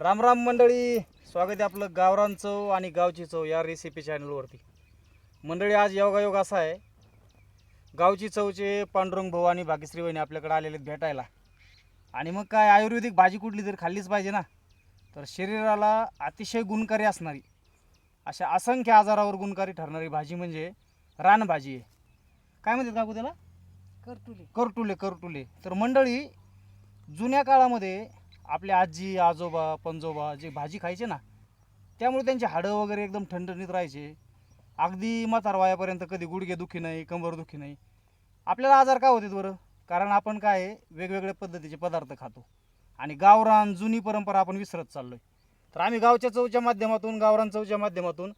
राम राम मंडळी. स्वागत आहे आपलं गावरान चव आणि गावची चव या रेसिपी चॅनलवरती मंडळी आज योगायोग असा आहे. गावची चवचे पांडुरंग भाऊ आणि भाग्यश्री वहिनी आपल्याकडे आलेले आहेत भेटायला. आणि मग काय आयुर्वेदिक भाजी कुठली तरी खाल्लीच पाहिजे ना? तर शरीराला अतिशय गुणकारी असणारी अशा असंख्य आजारावर गुणकारी ठरणारी भाजी म्हणजे रानभाजी आहे. काय म्हणतात काकू त्याला? करतुले. करटुले करटुले तर मंडळी जुन्या काळामध्ये आपले आजी आजोबा पंजोबा जे भाजी खायचे ना त्यामुळे त्यांचे हाडं वगैरे एकदम ठणठणीत राहायचे. अगदी म्हातार वयापर्यंत कधी गुडघे दुखी नाही कंबर दुखी नाही. आपल्याला आजार का होते बरं? कारण आपण काय आहे, वेगवेगळ्या पद्धतीचे पदार्थ खातो. आणि गावरान जुनी परंपरा आपण विसरत चाललो आहे तर आम्ही गावच्या चवच्या माध्यमातून गावरान चवच्या माध्यमातून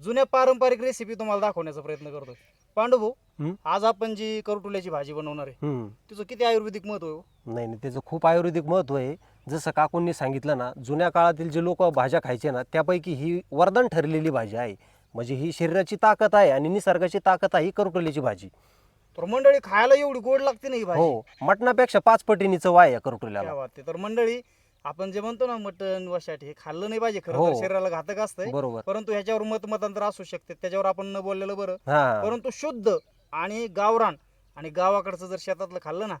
जुन्या पारंपरिक रेसिपी तुम्हाला दाखवण्याचा प्रयत्न करतोय पांडू भाऊ हं? आज आपण जी करटुल्याची भाजी बनवणार आहे हम्म. तिचं किती आयुर्वेदिक महत्त्व आहे हो? नाही नाही त्याचं खूप आयुर्वेदिक महत्त्व आहे जसं काकूंनी सांगितलं ना जुन्या काळातील जे लोक भाज्या खायचे ना त्यापैकी ही वरदान ठरलेली भाजी आहे म्हणजे ही शरीराची ताकद आहे आणि निसर्गाची ताकद आहे ही करटोलीची भाजी तर मंडळी खायला एवढी गोड लागते ना ही भाजी हो मटणापेक्षा पाच पटीनी चव आहे या क्या करटोल्याला बात आहे. तर मंडळी आपण जे म्हणतो ना मटन वशाट हे खाल्लं नाही पाहिजे खरं हो. तर शरीराला घातक असतंय. बरोबर. परंतु ह्याच्यावर मत मतांतर असू शकते. त्याच्यावर आपण न बोललेलं बरं. हा. परंतु शुद्ध आणि गावरान आणि गावाकडचं जर शेतातलं खाल्लं ना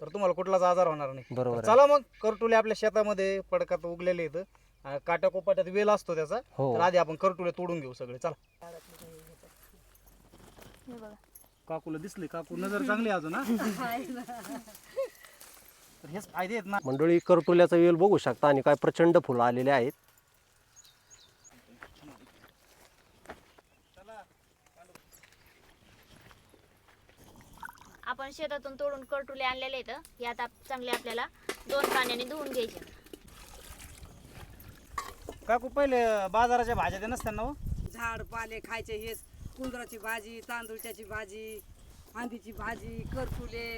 तर तुम्हाला कुठलाच आजार होणार नाही. बरोबर तर आहे. चला मग करटुले आपल्या शेतामध्ये पडकात उगलेले इथं. अं, काट्याकोपाट्यात वेल असतो त्याचा. हो. तर आधी आपण करटुले तोडून घेऊ सगळे. चला. हे बघा. काकूला दिसले. काकू नजर चांगली आहे अजून हा. तर हेच फायदे आहेत ना. मंडळी करटोल्याचा वेल बघू शकता आणि काय प्रचंड फुलं आलेले आहेत. आपण शेतातून तोडून करटुले आणलेले आहेत. हे आता चांगले आपल्याला दोन पाण्याने धुवून घ्यायचे. काकू पहिले बाजाराच्या भाज्या ते नसत्या ना हो? झाड पाले खायचे हेच कुंदराची भाजी तांदूळच्याची भाजी आंबीची भाजी करकुले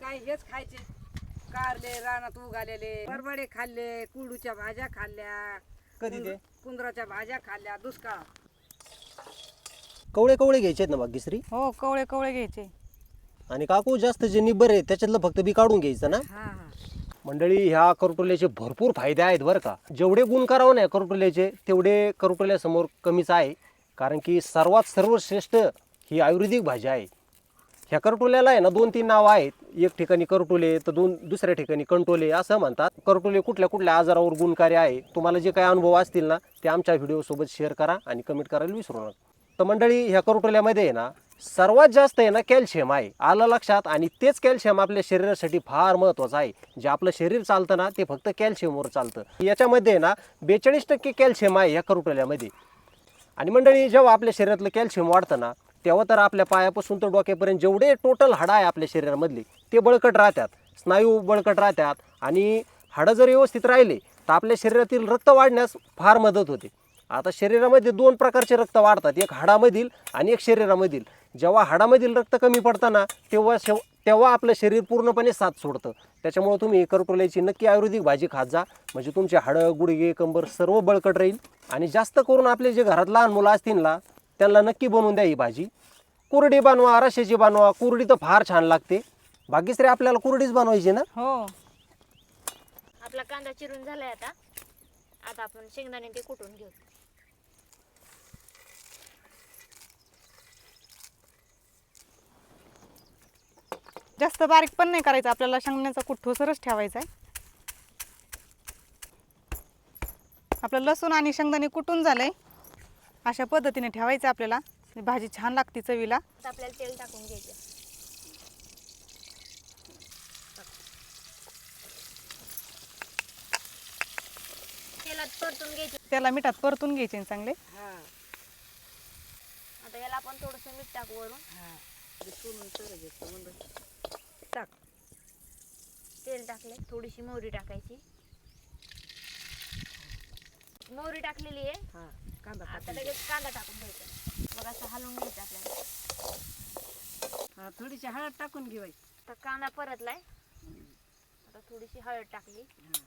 काय हेच खायचे. कारले रानात उगालेले बरबडे खाल्ले कुडूच्या भाज्या खाल्ल्या कधी ते? कुंदराच्या भाज्या खाल्ल्या दुष्काळ. कवळे कवळे घ्यायचे आहेत ना भाग्यश्री हो कवळे कवळे घ्यायचे. आणि काकू जास्त जे निब्बर आहे त्याच्यातलं फक्त बी काढून घ्यायचं ना? हा हा. मंडळी ह्या करटोल्याचे भरपूर फायदे आहेत बरं का. जेवढे गुण करावं ना करटोल्याचे तेवढे करटोल्यासमोर कमीच आहे. कारण की सर्वात सर्वश्रेष्ठ ही आयुर्वेदिक भाजी आहे. ह्या करटोल्याला आहे ना दोन तीन नावं आहेत. एक ठिकाणी करटोले तर दोन दुसऱ्या ठिकाणी कंटोले असं म्हणतात. करटोले कुठल्या कुठल्या आजारावर गुणकारी आहे तुम्हाला जे काही अनुभव असतील ना ते आमच्या व्हिडिओसोबत शेअर करा आणि कमेंट करायला विसरू नका. तर मंडळी ह्या करटोल्यामध्ये आहे ना सर्वात जास्त आहे ना कॅल्शियम आहे. आलं लक्षात आणि तेच कॅल्शियम आपल्या शरीरासाठी फार महत्त्वाचं आहे. जे आपलं शरीर चालतं ना ते फक्त कॅल्शियमवर चालतं. याच्यामध्ये आहे ना बेचाळीस टक्के कॅल्शियम आहे ह्या करटोल्यामध्ये. आणि मंडळी जेव्हा आपल्या शरीरातलं कॅल्शियम वाढतं ना तेव्हा तर आपल्या पायापासून तर डोक्यापर्यंत जेवढे टोटल हाडं आहे आपल्या शरीरामधले ते बळकट राहतात. स्नायू बळकट राहतात आणि हाडं जर व्यवस्थित राहिले तर आपल्या शरीरातील रक्त वाढण्यास फार मदत होते. आता शरीरामध्ये दोन प्रकारचे रक्त वाढतात एक हाडामधील आणि एक शरीरामधील. जेव्हा हाडामधील रक्त कमी पडताना तेव्हा शेव तेव्हा आपलं शरीर पूर्णपणे साथ सोडतं. त्याच्यामुळे तुम्ही करटोल्याची नक्की आयुर्वेदिक भाजी खात जा. म्हणजे तुमचे हाडं गुडघे कंबर सर्व बळकट राहील. आणि जास्त करून आपले जे घरात लहान मुलं असतील ना त्यांना नक्की बनवून द्या ही भाजी. कुरडी बनवा रश्याची बनवा कुरडी तर फार छान लागते. भाग्यश्री आपल्याला कुरडीच बनवायची ना? हो. आपला कांदा चिरून झालाय आता. आता आपण शेंगदाणे ते कुटून घेऊ. जास्त बारीक पण नाही करायचं. आपल्याला शेंगण्याचा कूट ठोसरच ठेवायचा आहे. आपलं लसूण आणि शेंगदाणे कुटून झालंय. अशा पद्धतीने ठेवायचं आपल्याला. भाजी छान लागते चवीला. आता आपल्याला तेल टाकून घ्यायचं तेलात परतून घ्यायचे. त्याला मिठात परतून घ्यायचे चांगले. हा. आता याला आपण थोडस मीठ टाकू वरून. हा. टाक. तेल टाकले थोडीशी मोहरी टाकायची. मोहरी टाकलेली आहे. हा कांदा आता टाकून लगेच कांदा टाकून घ्यायचा. मग असं हलवून घ्यायचं आपल्याला. हा थोडीशी हळद टाकून घेवायची तर कांदा परतलाय. आता थोडीशी हळद टाकली. हा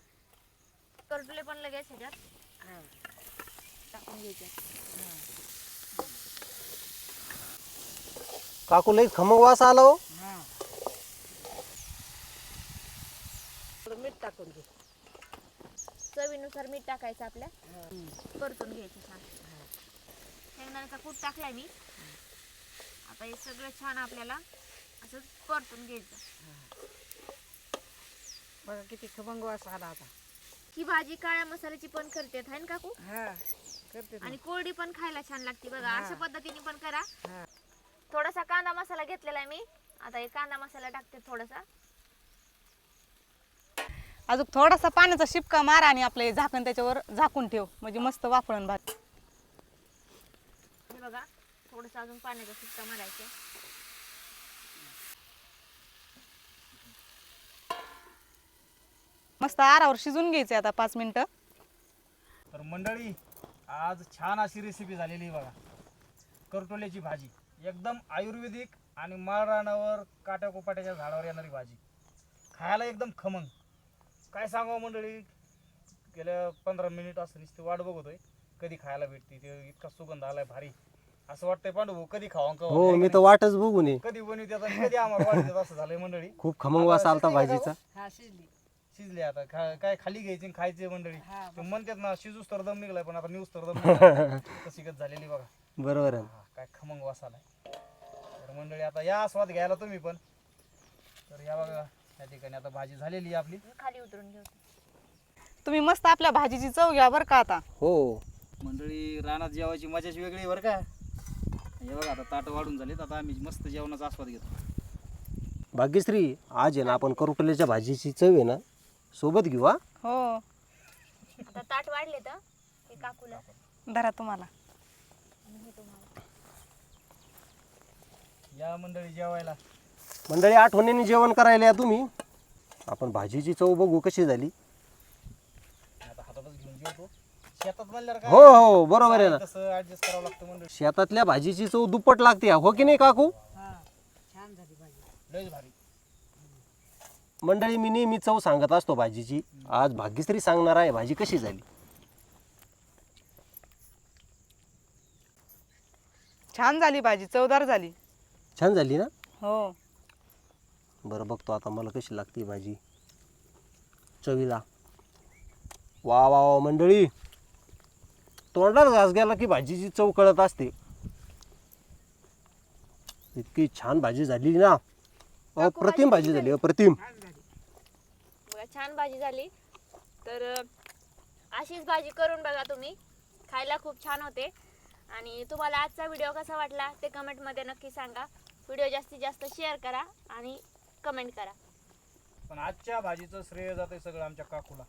करटुले पण लगेच ह्याच्यात. हा. टाकून घ्यायचे. काकू लई खमंग वास आला हो हा थोडं मीठ टाकून घे चवीनुसार चवीनुसार मीठ टाकायचं आपल्या? परतून घ्यायचं छान. शेंगदाण्याचा कूट टाकलाय मी. आता हे सगळं छान आपल्याला असं परतून घ्यायचं. बघा किती खमंग वास आला आता. ही भाजी काळ्या मसाल्याची पण करते है ना काकू? हा करते. आणि कोरडी पण खायला छान लागते बघा. अशा पद्धतीने पण करा. थोडासा कांदा मसाला घेतलेला आहे मी. आता हे कांदा मसाला टाकते थोडासा. अजून थोडासा पाण्याचा शिपका मार आणि आपलं हे झाकण त्याच्यावर झाकून ठेव. म्हणजे मस्त वाफळण भात. हे बघा थोडस अजून पाण्याचा सुट्टा मारायचा मस्त आरावर शिजून घ्यायचे आता पाच मिनिटं. तर मंडळी आज छान अशी रेसिपी झालेली आहे बघा. करटोल्याची भाजी. एकदम आयुर्वेदिक आणि माळरानावर काट्या कोपाट्याच्या झाडावर येणारी भाजी. खायला एकदम खमंग. काय सांगावं मंडळी? गेल्या पंधरा मिनिट असं नुसती वाट बघतोय. कधी खायला भेटते ते इतका सुगंध आलाय भारी. असं वाटतंय पांडू भाऊ कधी खावा हो मी तर वाटच बघून ये कधी बनवतात आणि कधी आम्हाला वाटतात असं झालंय मंडळी? खूप खमंग वास आलता भाजीचा. हा शिजली. शिजले आता. खा- काय खाली घ्यायची आणि खायची मंडळी. हा, ते म्हणतात ना शिजूस तर दम निघलाय पण आता न्यूज तर दम निघलाय. तशी गत झालेली बघा. बरोबर आहे. हा, काय खमंग वास आलाय. तर मंडळी आता या आस्वाद घ्यायला तुम्ही पण. तर या बघा. या ठिकाणी आता भाजी झालेली आहे आपली. खाली उतरून घेऊ तुम्ही मस्त आपल्या भाजीची चव घ्या बरं का आता. हो. मंडळी रानात जेवायची मजाच वेगळी आहे बरं का? हे बघा आता ताटं वाढून झालीत आता आम्ही मस्त जेवणाचा आस्वाद घेतो. भाग्यश्री आज आहे ना आपण करुटल्याच्या भाजीची चव आहे ना सोबत घेऊ हा? हो. आता ताट वाढले तर हे काकूला. धरा तुम्हाला. या मंडळी जेवायला. मंडळी आठवणीने जेवण करायला या तुम्ही. आपण भाजीची चव बघू कशी झाली. आता हातातच घेऊन जेवतो शेतात म्हणल्यावर काय हो हो बरोबर आहे ना. तसं ऍडजस्ट करावं लागतं मंडळी शेतातल्या भाजीची चव दुप्पट लागते हो की नाही काकू? छान झाली भाजी लयच भारी मंडळी मी नेहमी चव सांगत असतो भाजीची. आज भाग्यश्री सांगणार आहे भाजी कशी झाली. छान झाली भाजी चवदार झाली. छान झाली ना? हो. बरं बघतो आता मला कशी लागते भाजी. चवीला. वा वा वा मंडळी. तोंडात घास गेला की भाजीची चव कळत असते. इतकी छान भाजी झाली ना. अप्रतिम भाजी झाली अप्रतिम छान झाली बघा छान भाजी झाली. तर अशीच भाजी करून बघा तुम्ही. खायला खूप छान होते. आणि तुम्हाला आजचा व्हिडिओ कसा वाटला ते कमेंटमध्ये नक्की सांगा. व्हिडिओ जास्तीत जास्त शेअर करा आणि कमेंट करा. पण आजच्या भाजीचं श्रेय जाते सगळं आमच्या काकूला.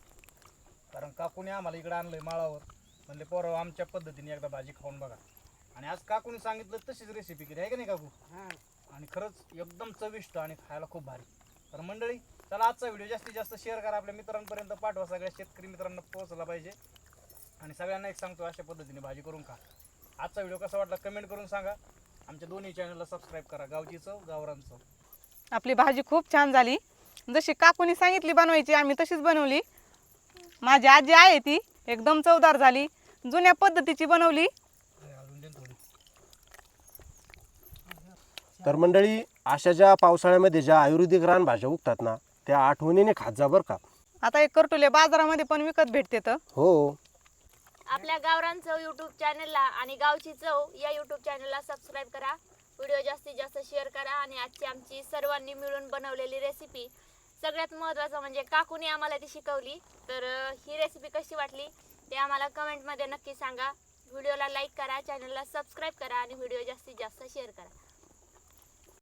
कारण काकूने आम्हाला इकडे आणलंय माळावर. म्हणले पोरं आमच्या पद्धतीने एकदा भाजी खाऊन बघा. आणि आज काकूने सांगितलं तशीच रेसिपी केली. आहे का नाही काकू? हा. आणि खरंच एकदम चविष्ट आणि खायला खूप भारी. तर मंडळी चला आजचा व्हिडिओ जास्तीत जास्त शेअर करा. आपल्या मित्रांपर्यंत पाठवा. सगळ्या शेतकरी मित्रांना पोहोचला पाहिजे. आणि सगळ्यांना एक सांगतो अशा पद्धतीने भाजी करून खा. आजचा व्हिडिओ कसा वाटला कमेंट करून सांगा. आमच्या दोन्ही चॅनलला सबस्क्राईब करा. गावची चव गावरान चव आपली भाजी खूप छान झाली. जशी काकूनी सांगितली बनवायची आम्ही तशीच बनवली. माझी आजी आहे ती एकदम चवदार झाली. जुन्या पद्धतीची बनवली. तर मंडळी अशा ज्या पावसाळ्यामध्ये ज्या आयुर्वेदिक रानभाज्या उगतात ना त्या आठवणीने खात जा बरं का. आता एक करटुले बाजारामध्ये पण विकत भेटते तर. हो. आपल्या गावरान चव यूट्यूब चॅनलला आणि गावची चव या यूट्यूब चॅनलला सबस्क्राईब करा. व्हिडिओ जास्तीत जास्त शेअर करा आणि आजची आमची सर्वांनी मिळून बनवलेली रेसिपी सगळ्यात महत्त्वाचं म्हणजे काकूने आम्हाला ती शिकवली. तर ही रेसिपी कशी वाटली ते आम्हाला कमेंटमध्ये नक्की सांगा. व्हिडिओला लाईक करा चॅनलला सबस्क्राईब करा आणि व्हिडिओ जास्तीत जास्त शेअर करा.